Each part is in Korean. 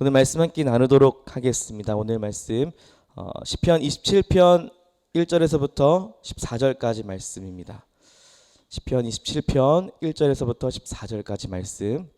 오늘 말씀 함께 나누도록 하겠습니다. 오늘 말씀 어, 시편 27편 1절에서부터 14절까지 말씀입니다. 시편 27편 1절에서부터 14절까지 말씀 네,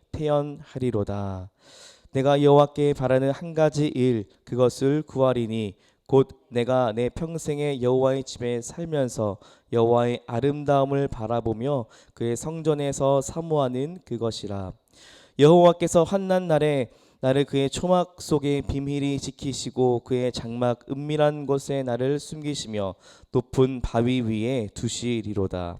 태연하리로다. 내가 여호와께 바라는 한 가지 일 그것을 구하리니 곧 내가 내 평생에 여호와의 집에 살면서 여호와의 아름다움을 바라보며 그의 성전에서 사모하는 그것이라. 여호와께서 환난 날에 나를 그의 초막 속에 비밀히 지키시고 그의 장막 은밀한 곳에 나를 숨기시며 높은 바위 위에 두시리로다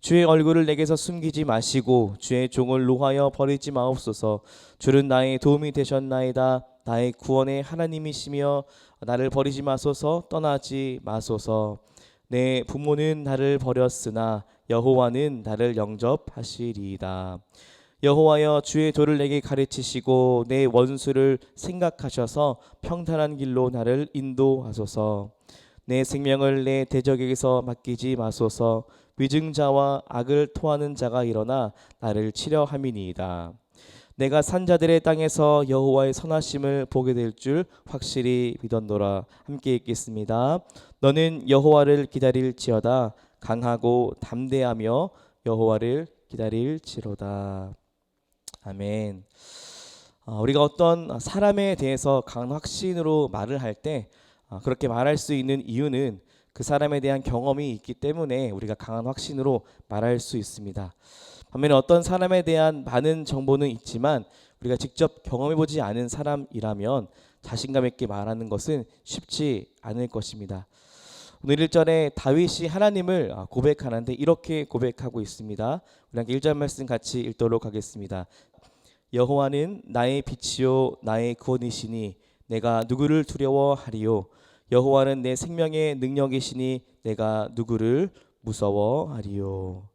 주의 얼굴을 내게서 숨기지 마시고 주의 종을 노하여 버리지 마옵소서. 주는 나의 도움이 되셨나이다. 나의 구원의 하나님이시며 나를 버리지 마소서 떠나지 마소서. 내 부모는 나를 버렸으나 여호와는 나를 영접하시리이다. 여호와여 주의 도를 내게 가르치시고 내 원수를 생각하셔서 평탄한 길로 나를 인도하소서. 내 생명을 내 대적에게서 맡기지 마소서. 위증자와 악을 토하는 자가 일어나 나를 치려 함이니이다. 내가 산자들의 땅에서 여호와의 선하심을 보게 될 줄 확실히 믿었노라. 함께 읽겠습니다. 너는 여호와를 기다릴지어다 강하고 담대하며 여호와를 기다릴지로다. 아멘. 어, 우리가 어떤 사람에 대해서 강한 확신으로 말을 할때 어, 그렇게 말할 수 있는 이유는 그 사람에 대한 경험이 있기 때문에 우리가 강한 확신으로 말할 수 있습니다. 반면에 어떤 사람에 대한 많은 정보는 있지만 우리가 직접 경험해 보지 않은 사람이라면 자신감 있게 말하는 것은 쉽지 않을 것입니다. 오늘 1절에 다윗이 하나님을 아, 고백하는데 이렇게 고백하고 있습니다. 우리 함께 1절 말씀 같이 읽도록 하겠습니다. 여호와는 나의 빛이요 나의 구원이시니 내가 누구를 두려워하리요 여호와는 내 생명의 능력이시니 내가 누구를 무서워하리요.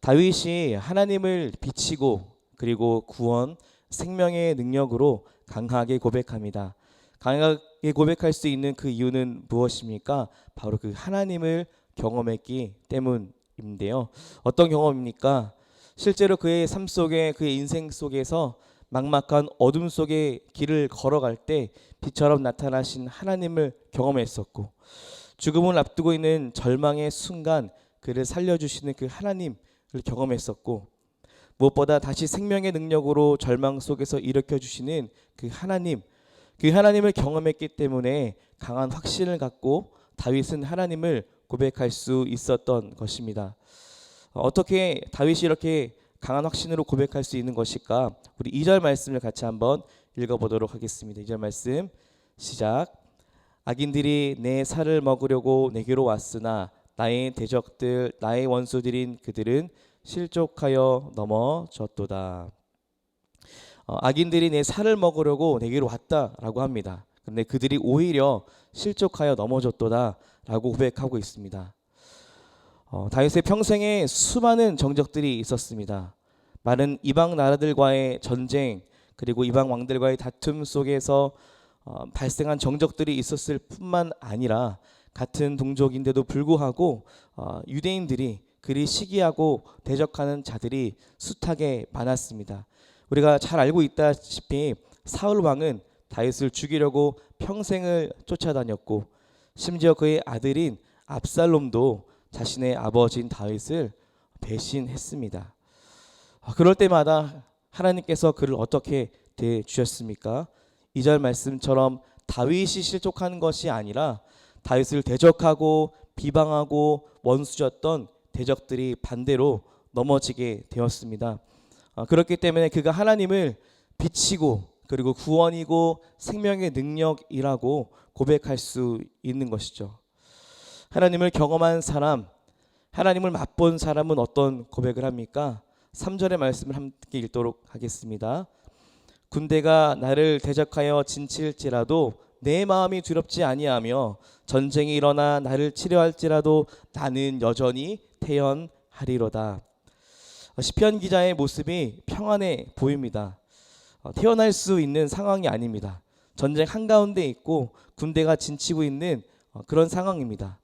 다윗이 하나님을 비치고 그리고 구원 생명의 능력으로 강하게 고백합니다. 강하게 고백할 수 있는 그 이유는 무엇입니까? 바로 그 하나님을 경험했기 때문인데요. 어떤 경험입니까? 실제로 그의 삶 속에 그의 인생 속에서 막막한 어둠 속에 길을 걸어갈 때 빛처럼 나타나신 하나님을 경험했었고 죽음을 앞두고 있는 절망의 순간 그를 살려주시는 그 하나님을 경험했었고 무엇보다 다시 생명의 능력으로 절망 속에서 일으켜 주시는 그 하나님 그 하나님을 경험했기 때문에 강한 확신을 갖고 다윗은 하나님을 고백할 수 있었던 것입니다. 어떻게 다윗이 이렇게 강한 확신으로 고백할 수 있는 것일까? 우리 2절 말씀을 같이 한번 읽어보도록 하겠습니다. 2절 말씀 시작. 악인들이 내 살을 먹으려고 내게로 왔으나 나의 대적들 나의 원수들인 그들은 실족하여 넘어졌도다. 어, 악인들이 내 살을 먹으려고 내게로 왔다라고 합니다. 근데 그들이 오히려 실족하여 넘어졌도다라고 고백하고 있습니다. 어, 다윗의 평생에 수많은 정적들이 있었습니다. 많은 이방 나라들과의 전쟁 그리고 이방 왕들과의 다툼 속에서 어, 발생한 정적들이 있었을 뿐만 아니라 같은 동족인데도 불구하고 어, 유대인들이 그리 시기하고 대적하는 자들이 숱하게 많았습니다. 우리가 잘 알고 있다시피 사울 왕은 다윗을 죽이려고 평생을 쫓아다녔고 심지어 그의 아들인 압살롬도 자신의 아버지인 다윗을 배신했습니다. 아, 그럴 때마다 하나님께서 그를 어떻게 대해 주셨습니까? 2절 말씀처럼 다윗이 실족하는 것이 아니라 다윗을 대적하고 비방하고 원수졌던 대적들이 반대로 넘어지게 되었습니다. 아, 그렇기 때문에 그가 하나님을 비치고 그리고 구원이고 생명의 능력이라고 고백할 수 있는 것이죠. 하나님을 경험한 사람, 하나님을 맛본 사람은 어떤 고백을 합니까? 3절의 말씀을 함께 읽도록 하겠습니다. 군대가 나를 대적하여 진칠지라도 내 마음이 두렵지 아니하며 전쟁이 일어나 나를 치료할지라도 나는 여전히 태연하리로다. 시편 기자의 모습이 평안해 보입니다. 어, 태어날 수 있는 상황이 아닙니다. 전쟁 한가운데 있고 군대가 진치고 있는 어, 그런 상황입니다.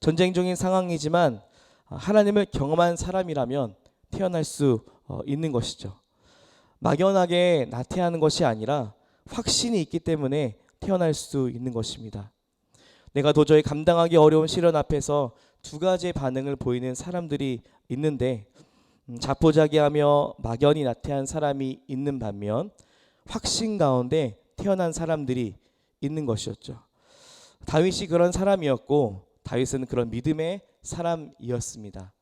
전쟁 중인 상황이지만 어, 하나님을 경험한 사람이라면 태어날 수 어, 있는 것이죠. 막연하게 나태하는 것이 아니라 확신이 있기 때문에 태어날 수 있는 것입니다. 내가 도저히 감당하기 어려운 시련 앞에서 두 가지의 반응을 보이는 사람들이 있는데 음, 자포자기하며 막연히 나태한 사람이 있는 반면 확신 가운데 태어난 사람들이 있는 것이었죠. 다윗이 그런 사람이었고 다윗은 그런 믿음의 사람이었습니다.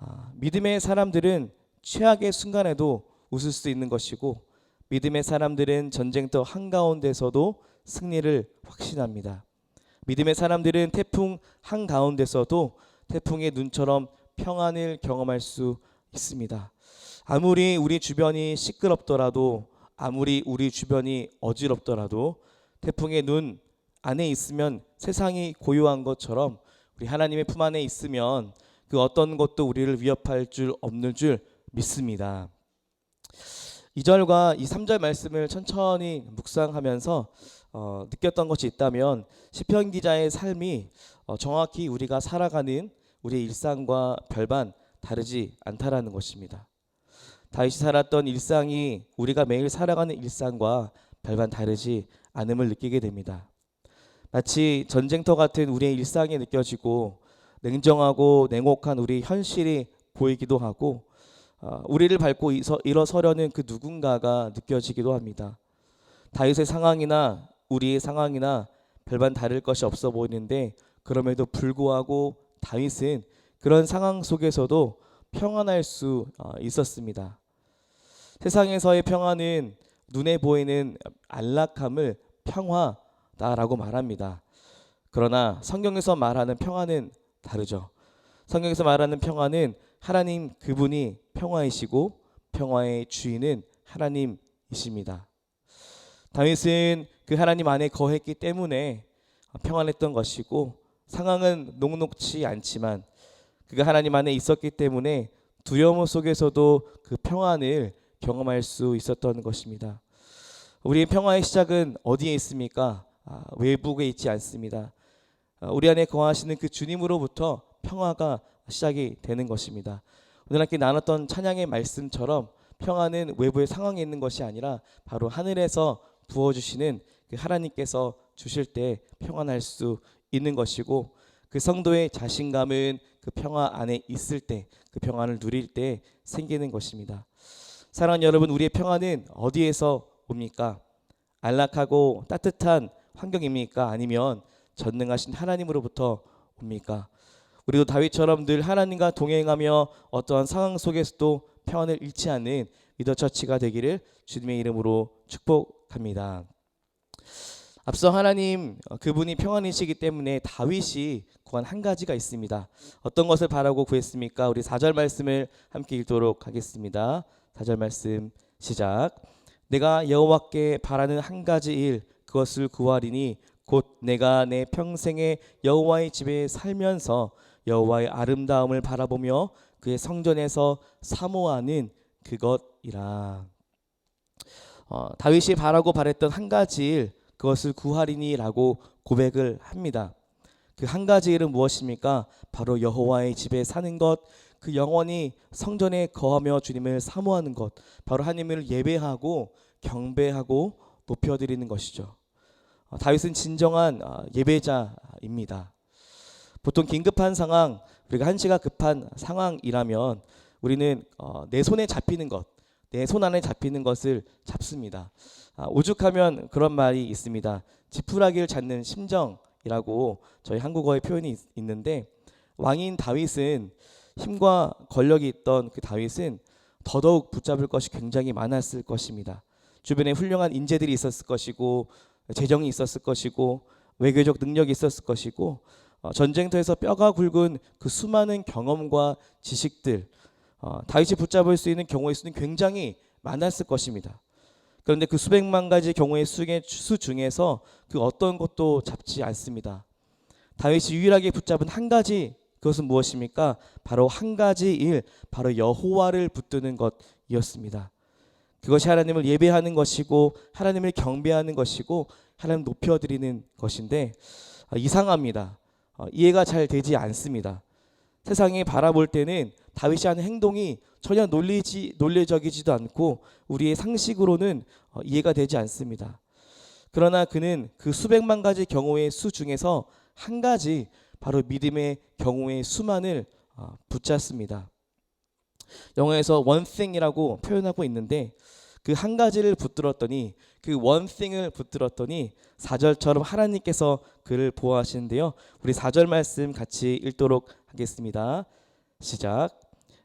아, 믿음의 사람들은 최악의 순간에도 웃을 수 있는 것이고 믿음의 사람들은 전쟁터 한가운데서도 승리를 확신합니다. 믿음의 사람들은 태풍 한가운데서도 태풍의 눈처럼 평안을 경험할 수 있습니다. 아무리 우리 주변이 시끄럽더라도 아무리 우리 주변이 어지럽더라도 태풍의 눈 안에 있으면 세상이 고요한 것처럼 우리 하나님의 품 안에 있으면 그 어떤 것도 우리를 위협할 줄 없는 줄 믿습니다. 2절과 이 3절 말씀을 천천히 묵상하면서 어, 느꼈던 것이 있다면 시편 기자의 삶이 어, 정확히 우리가 살아가는 우리의 일상과 별반 다르지 않다라는 것입니다. 다윗이 살았던 일상이 우리가 매일 살아가는 일상과 별반 다르지 않음을 느끼게 됩니다. 마치 전쟁터 같은 우리의 일상이 느껴지고 냉정하고 냉혹한 우리 현실이 보이기도 하고 어, 우리를 밟고 일어서려는 그 누군가가 느껴지기도 합니다. 다윗의 상황이나 우리의 상황이나 별반 다를 것이 없어 보이는데 그럼에도 불구하고 다윗은 그런 상황 속에서도 평안할 수 어, 있었습니다. 세상에서의 평안은 눈에 보이는 안락함을 평화다라고 말합니다. 그러나 성경에서 말하는 평안은 다르죠. 성경에서 말하는 평안은 하나님 그분이 평화이시고 평화의 주인은 하나님이십니다. 다윗은 그 하나님 안에 거했기 때문에 평안했던 것이고 상황은 녹록치 않지만 그가 하나님 안에 있었기 때문에 두려움 속에서도 그 평안을 경험할 수 있었던 것입니다. 우리의 평화의 시작은 어디에 있습니까? 아, 외부에 있지 않습니다. 아, 우리 안에 거하시는 그 주님으로부터 평화가 시작이 되는 것입니다. 오늘 함께 나눴던 찬양의 말씀처럼 평화는 외부의 상황에 있는 것이 아니라 바로 하늘에서 부어주시는 그 하나님께서 주실 때 평안할 수 있는 것이고 그 성도의 자신감은 그 평화 안에 있을 때 그 평안을 누릴 때 생기는 것입니다. 사랑하는 여러분, 우리의 평안은 어디에서 옵니까? 안락하고 따뜻한 환경입니까? 아니면 전능하신 하나님으로부터 옵니까? 우리도 다윗처럼 늘 하나님과 동행하며 어떠한 상황 속에서도 평안을 잃지 않는 리더 처치가 되기를 주님의 이름으로 축복합니다. 앞서 하나님 어, 그분이 평안이시기 때문에 다윗이 구한 한 가지가 있습니다. 어떤 것을 바라고 구했습니까? 우리 4절 말씀을 함께 읽도록 하겠습니다. 4절 말씀 시작. 내가 여호와께 바라는 한 가지 일 그것을 구하리니 곧 내가 내 평생에 여호와의 집에 살면서 여호와의 아름다움을 바라보며 그의 성전에서 사모하는 그것이라. 어, 다윗이 바라고 바랬던 한 가지 일 그것을 구하리니라고 고백을 합니다. 그 한 가지 일은 무엇입니까? 바로 여호와의 집에 사는 것, 그 영원히 성전에 거하며 주님을 사모하는 것, 바로 하나님을 예배하고 경배하고 높여드리는 것이죠. 어, 다윗은 진정한 어, 예배자입니다. 보통 긴급한 상황, 우리가 한시가 급한 상황이라면 우리는 어, 내 손에 잡히는 것, 내 손 안에 잡히는 것을 잡습니다. 아, 오죽하면 그런 말이 있습니다. 지푸라기를 잡는 심정이라고 저희 한국어의 표현이 있, 있는데 왕인 다윗은 힘과 권력이 있던 그 다윗은 더더욱 붙잡을 것이 굉장히 많았을 것입니다. 주변에 훌륭한 인재들이 있었을 것이고 재정이 있었을 것이고 외교적 능력이 있었을 것이고 어, 전쟁터에서 뼈가 굵은 그 수많은 경험과 지식들 어, 다윗이 붙잡을 수 있는 경우의 수는 굉장히 많았을 것입니다. 그런데 그 수백만 가지 경우의 수 중에서 그 어떤 것도 잡지 않습니다. 다윗이 유일하게 붙잡은 한 가지 그것은 무엇입니까? 바로 한 가지 일, 바로 여호와를 붙드는 것이었습니다. 그것이 하나님을 예배하는 것이고 하나님을 경배하는 것이고 하나님 높여드리는 것인데 아, 이상합니다. 어, 이해가 잘 되지 않습니다. 세상이 바라볼 때는 다윗이 하는 행동이 전혀 논리지 논리적이지도 않고 우리의 상식으로는 어, 이해가 되지 않습니다. 그러나 그는 그 수백만 가지 경우의 수 중에서 한 가지 바로 믿음의 경우의 수만을 어, 붙잡습니다. 영어에서 one thing이라고 표현하고 있는데 그 한 가지를 붙들었더니 그 one thing을 붙들었더니 4절처럼 하나님께서 그를 보호하시는데요. 우리 4절 말씀 같이 읽도록 하겠습니다. 시작.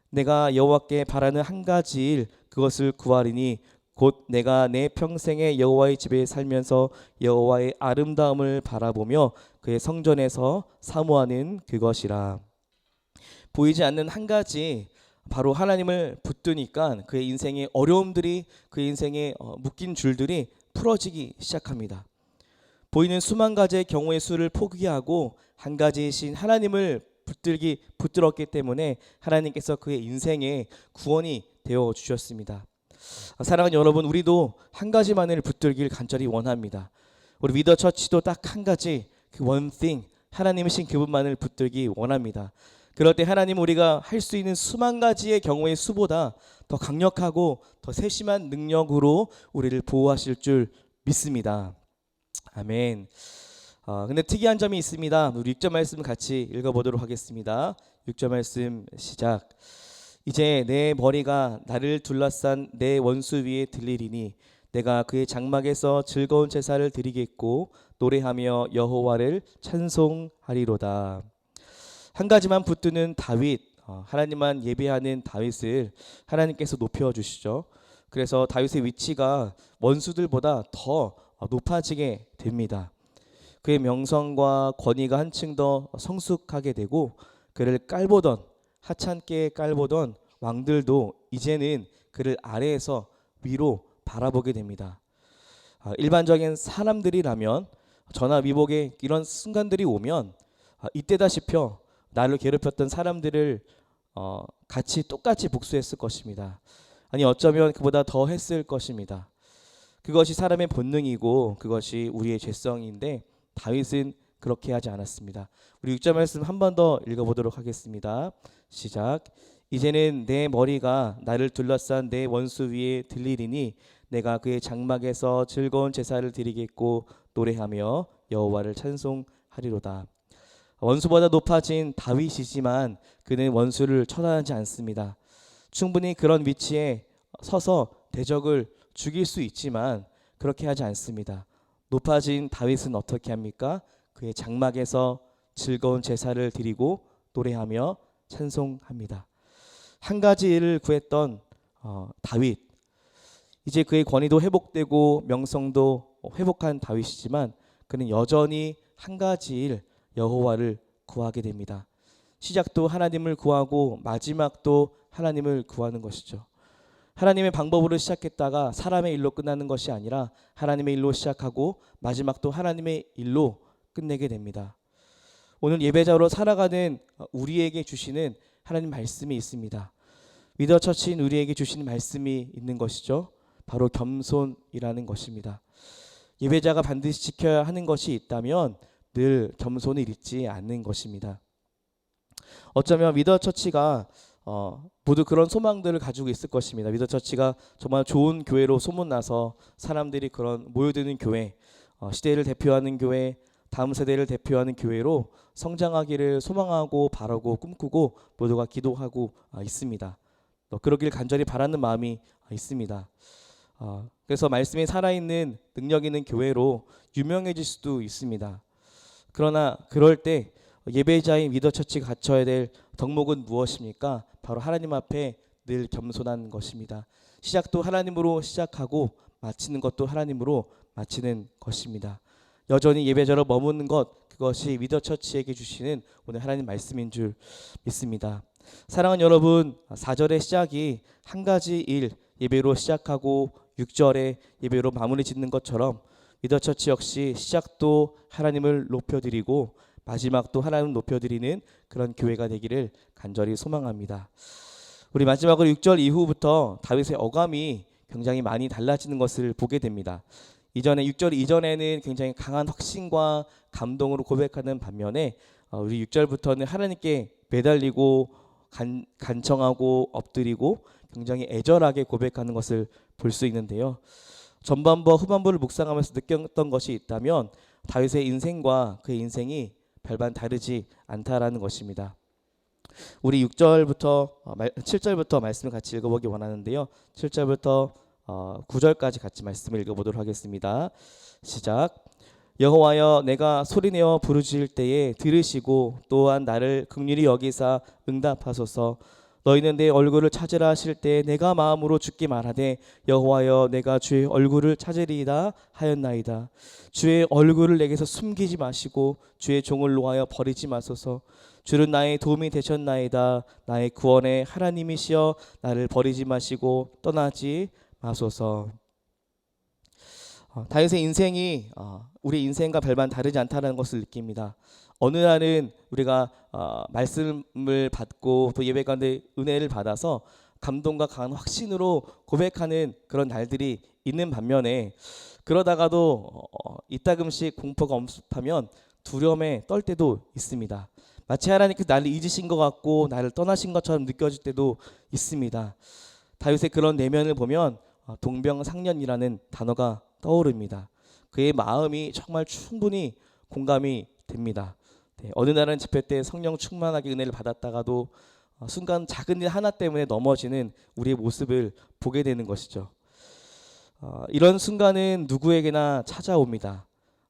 내가 여호와께 바라는 한 가지 일 그것을 구하리니 곧 내가 내 평생에 여호와의 집에 살면서 여호와의 아름다움을 바라보며 그의 성전에서 사모하는 그것이라. 보이지 않는 한 가지 바로 하나님을 붙드니까 그의 인생의 어려움들이 그의 인생의 어, 묶인 줄들이 풀어지기 시작합니다. 보이는 수만 가지의 경우의 수를 포기하고 한 가지이신 하나님을 붙들기 붙들었기 때문에 하나님께서 그의 인생에 구원이 되어 주셨습니다. 사랑하는 여러분, 우리도 한 가지만을 붙들길 간절히 원합니다. 우리 위더 처치도 딱 한 가지 그 one thing 하나님이신 그분만을 붙들기 원합니다. 그럴 때 하나님 우리가 할 수 있는 수만 가지의 경우의 수보다 더 강력하고 더 세심한 능력으로 우리를 보호하실 줄 믿습니다. 아멘. 어, 근데 특이한 점이 있습니다. 우리 6절 말씀 같이 읽어보도록 하겠습니다. 6절 말씀 시작. 이제 내 머리가 나를 둘러싼 내 원수 위에 들리리니 내가 그의 장막에서 즐거운 제사를 드리겠고 노래하며 여호와를 찬송하리로다. 한 가지만 붙드는 다윗, 어, 하나님만 예배하는 다윗을 하나님께서 높여 주시죠. 그래서 다윗의 위치가 원수들보다 더 높아지게 됩니다. 그의 명성과 권위가 한층 더 성숙하게 되고 그를 깔보던 하찮게 깔보던 왕들도 이제는 그를 아래에서 위로 바라보게 됩니다. 아, 일반적인 사람들이라면 전화 위복에 이런 순간들이 오면 아, 이때다 싶어 나를 괴롭혔던 사람들을 어, 같이 똑같이 복수했을 것입니다. 아니 어쩌면 그보다 더 했을 것입니다. 그것이 사람의 본능이고 그것이 우리의 죄성인데 다윗은 그렇게 하지 않았습니다. 우리 6절 말씀 한 번 더 읽어보도록 하겠습니다. 시작. 이제는 내 머리가 나를 둘러싼 내 원수 위에 들리리니 내가 그의 장막에서 즐거운 제사를 드리겠고 노래하며 여호와를 찬송하리로다. 원수보다 높아진 다윗이지만 그는 원수를 처단하지 않습니다. 충분히 그런 위치에 서서 대적을 죽일 수 있지만 그렇게 하지 않습니다. 높아진 다윗은 어떻게 합니까? 그의 장막에서 즐거운 제사를 드리고 노래하며 찬송합니다. 한 가지 일을 구했던 어, 다윗 이제 그의 권위도 회복되고 명성도 회복한 다윗이지만 그는 여전히 한 가지 일 여호와를 구하게 됩니다. 시작도 하나님을 구하고 마지막도 하나님을 구하는 것이죠. 하나님의 방법으로 시작했다가 사람의 일로 끝나는 것이 아니라 하나님의 일로 시작하고 마지막도 하나님의 일로 끝내게 됩니다. 오늘 예배자로 살아가는 우리에게 주시는 하나님 말씀이 있습니다. 위더 처치인 우리에게 주시는 말씀이 있는 것이죠. 바로 겸손이라는 것입니다. 예배자가 반드시 지켜야 하는 것이 있다면 늘 겸손을 잊지 않는 것입니다. 어쩌면 위더 처치가 어, 모두 그런 소망들을 가지고 있을 것입니다. 위더 처치가 정말 좋은 교회로 소문나서 사람들이 그런 모여드는 교회, 어, 시대를 대표하는 교회, 다음 세대를 대표하는 교회로 성장하기를 소망하고 바라고 꿈꾸고 모두가 기도하고 어, 있습니다. 그러길 간절히 바라는 마음이 있습니다. 어, 그래서 말씀이 살아있는 능력 있는 교회로 유명해질 수도 있습니다. 그러나 그럴 때 예배자인 위더처치 갖춰야 될 덕목은 무엇입니까? 바로 하나님 앞에 늘 겸손한 것입니다. 시작도 하나님으로 시작하고 마치는 것도 하나님으로 마치는 것입니다. 여전히 예배자로 머무는 것 그것이 위더처치에게 주시는 오늘 하나님 말씀인 줄 믿습니다. 사랑하는 여러분, 4절의 시작이 한 가지 일 예배로 시작하고 6절에 예배로 마무리 짓는 것처럼 위더처치 역시 시작도 하나님을 높여드리고 마지막도 하나님 높여드리는 그런 교회가 되기를 간절히 소망합니다. 우리 마지막으로 6절 이후부터 다윗의 어감이 굉장히 많이 달라지는 것을 보게 됩니다. 이전에 6절 이전에는 굉장히 강한 확신과 감동으로 고백하는 반면에 어, 우리 6절부터는 하나님께 매달리고 간, 간청하고 엎드리고 굉장히 애절하게 고백하는 것을 볼 수 있는데요. 전반부와 후반부를 묵상하면서 느꼈던 것이 있다면 다윗의 인생과 그의 인생이 별반 다르지 않다라는 것입니다. 우리 6절부터 7절부터 말씀을 같이 읽어보기 원하는데요. 7절부터 9절까지 같이 말씀을 읽어보도록 하겠습니다. 시작. 여호와여 내가 소리내어 부르짖을 때에 들으시고 또한 나를 극률히 여기사 응답하소서 너희는 내 얼굴을 찾으라 하실 때 내가 마음으로 죽기 말하되 여호와여 내가 주의 얼굴을 찾으리이다 하였나이다. 주의 얼굴을 내게서 숨기지 마시고 주의 종을 놓아여 버리지 마소서. 주는 나의 도움이 되셨나이다. 나의 구원의 하나님이시여 나를 버리지 마시고 떠나지 마소서. 어, 다윗의 인생이 어, 우리 인생과 별반 다르지 않다는 것을 느낍니다. 어느 날은 우리가 어, 말씀을 받고 또 예배 가운데 은혜를 받아서 감동과 강한 확신으로 고백하는 그런 날들이 있는 반면에 그러다가도 어, 이따금씩 공포가 엄습하면 두려움에 떨 때도 있습니다. 마치 하나님께서 나를 잊으신 것 같고 나를 떠나신 것처럼 느껴질 때도 있습니다. 다윗의 그런 내면을 보면 어, 동병상련이라는 단어가 떠오릅니다. 그의 마음이 정말 충분히 공감이 됩니다. 네, 어느 날은 집회 때 성령 충만하게 은혜를 받았다가도 어, 순간 작은 일 하나 때문에 넘어지는 우리의 모습을 보게 되는 것이죠. 어, 이런 순간은 누구에게나 찾아옵니다.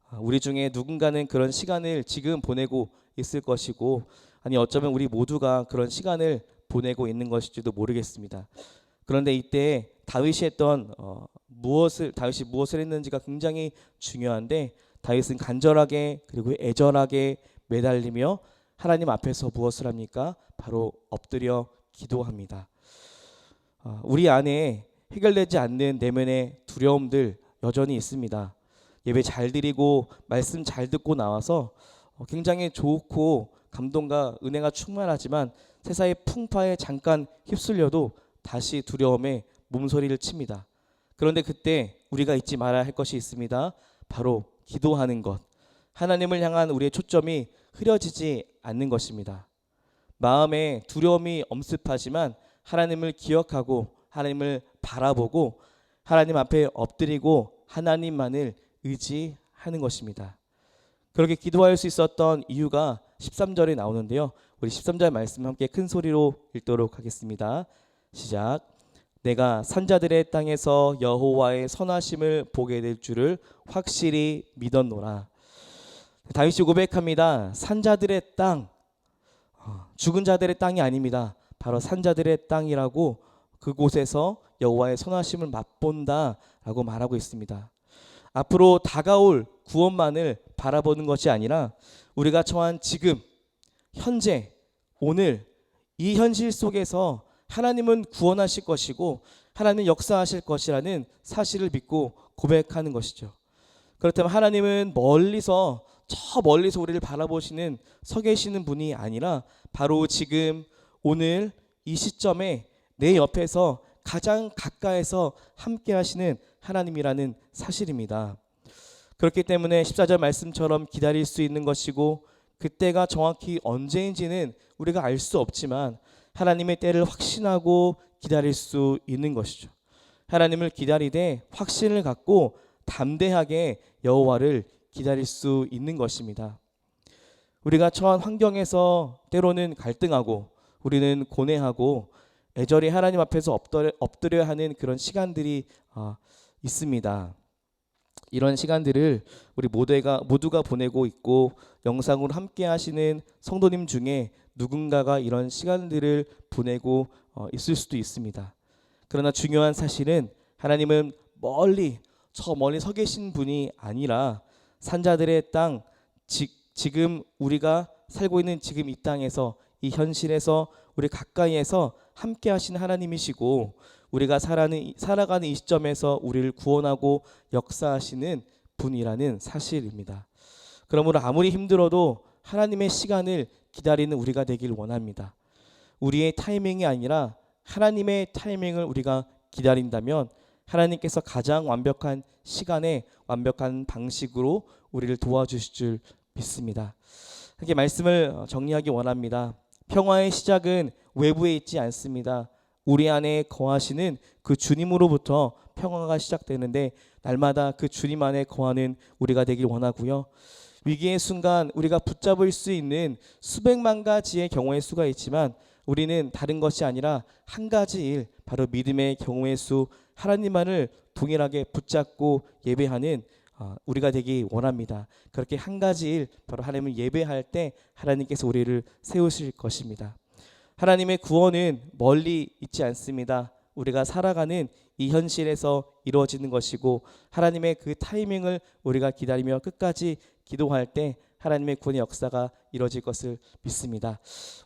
어, 우리 중에 누군가는 그런 시간을 지금 보내고 있을 것이고, 아니 어쩌면 우리 모두가 그런 시간을 보내고 있는 것일지도 모르겠습니다. 그런데 이때 다윗이 했던 어, 무엇을 다윗이 무엇을 했는지가 굉장히 중요한데 다윗은 간절하게 그리고 애절하게 매달리며 하나님 앞에서 무엇을 합니까? 바로 엎드려 기도합니다. 어, 우리 안에 해결되지 않는 내면의 두려움들 여전히 있습니다. 예배 잘 드리고 말씀 잘 듣고 나와서 어, 굉장히 좋고 감동과 은혜가 충만하지만 세상의 풍파에 잠깐 휩쓸려도 다시 두려움에 몸소리를 칩니다. 그런데 그때 우리가 잊지 말아야 할 것이 있습니다. 바로 기도하는 것. 하나님을 향한 우리의 초점이 흐려지지 않는 것입니다. 마음에 두려움이 엄습하지만 하나님을 기억하고 하나님을 바라보고 하나님 앞에 엎드리고 하나님만을 의지하는 것입니다. 그렇게 기도할 수 있었던 이유가 13절에 나오는데요. 우리 13절 말씀 함께 큰 소리로 읽도록 하겠습니다. 시작. 내가 산자들의 땅에서 여호와의 선하심을 보게 될 줄을 확실히 믿었노라. 다윗이 고백합니다. 산자들의 땅, 어, 죽은 자들의 땅이 아닙니다. 바로 산자들의 땅이라고 그곳에서 여호와의 선하심을 맛본다라고 말하고 있습니다. 앞으로 다가올 구원만을 바라보는 것이 아니라 우리가 처한 지금, 현재, 오늘 이 현실 속에서 하나님은 구원하실 것이고 하나님은 역사하실 것이라는 사실을 믿고 고백하는 것이죠. 그렇다면 하나님은 멀리서 저 멀리서 우리를 바라보시는 서 계시는 분이 아니라 바로 지금 오늘 이 시점에 내 옆에서 가장 가까이서 함께 하시는 하나님이라는 사실입니다. 그렇기 때문에 14절 말씀처럼 기다릴 수 있는 것이고 그때가 정확히 언제인지는 우리가 알 수 없지만 하나님의 때를 확신하고 기다릴 수 있는 것이죠. 하나님을 기다리되 확신을 갖고 담대하게 여호와를 기다릴 수 있는 것입니다. 우리가 처한 환경에서 때로는 갈등하고 우리는 고뇌하고 애절히 하나님 앞에서 엎드려, 엎드려야 하는 그런 시간들이 어, 있습니다. 이런 시간들을 우리 모두가 모두가 보내고 있고 영상으로 함께 하시는 성도님 중에 누군가가 이런 시간들을 보내고 어, 있을 수도 있습니다. 그러나 중요한 사실은 하나님은 멀리 저 멀리 서 계신 분이 아니라 산자들의 땅 지, 지금 우리가 살고 있는 지금 이 땅에서 이 현실에서 우리 가까이에서 함께 하신 하나님이시고 우리가 살아가는, 살아가는 이 시점에서 우리를 구원하고 역사하시는 분이라는 사실입니다. 그러므로 아무리 힘들어도 하나님의 시간을 기다리는 우리가 되길 원합니다. 우리의 타이밍이 아니라 하나님의 타이밍을 우리가 기다린다면 하나님께서 가장 완벽한 시간에 완벽한 방식으로 우리를 도와주실 줄 믿습니다. 이렇게 말씀을 정리하기 원합니다. 평화의 시작은 외부에 있지 않습니다. 우리 안에 거하시는 그 주님으로부터 평화가 시작되는데 날마다 그 주님 안에 거하는 우리가 되길 원하고요. 위기의 순간 우리가 붙잡을 수 있는 수백만 가지의 경우의 수가 있지만 우리는 다른 것이 아니라 한 가지 일 바로 믿음의 경우의 수 하나님만을 동일하게 붙잡고 예배하는 어, 우리가 되기 원합니다. 그렇게 한 가지 일 바로 하나님을 예배할 때 하나님께서 우리를 세우실 것입니다. 하나님의 구원은 멀리 있지 않습니다. 우리가 살아가는 이 현실에서 이루어지는 것이고 하나님의 그 타이밍을 우리가 기다리며 끝까지 기도할 때 하나님의 구원의 역사가 이루어질 것을 믿습니다.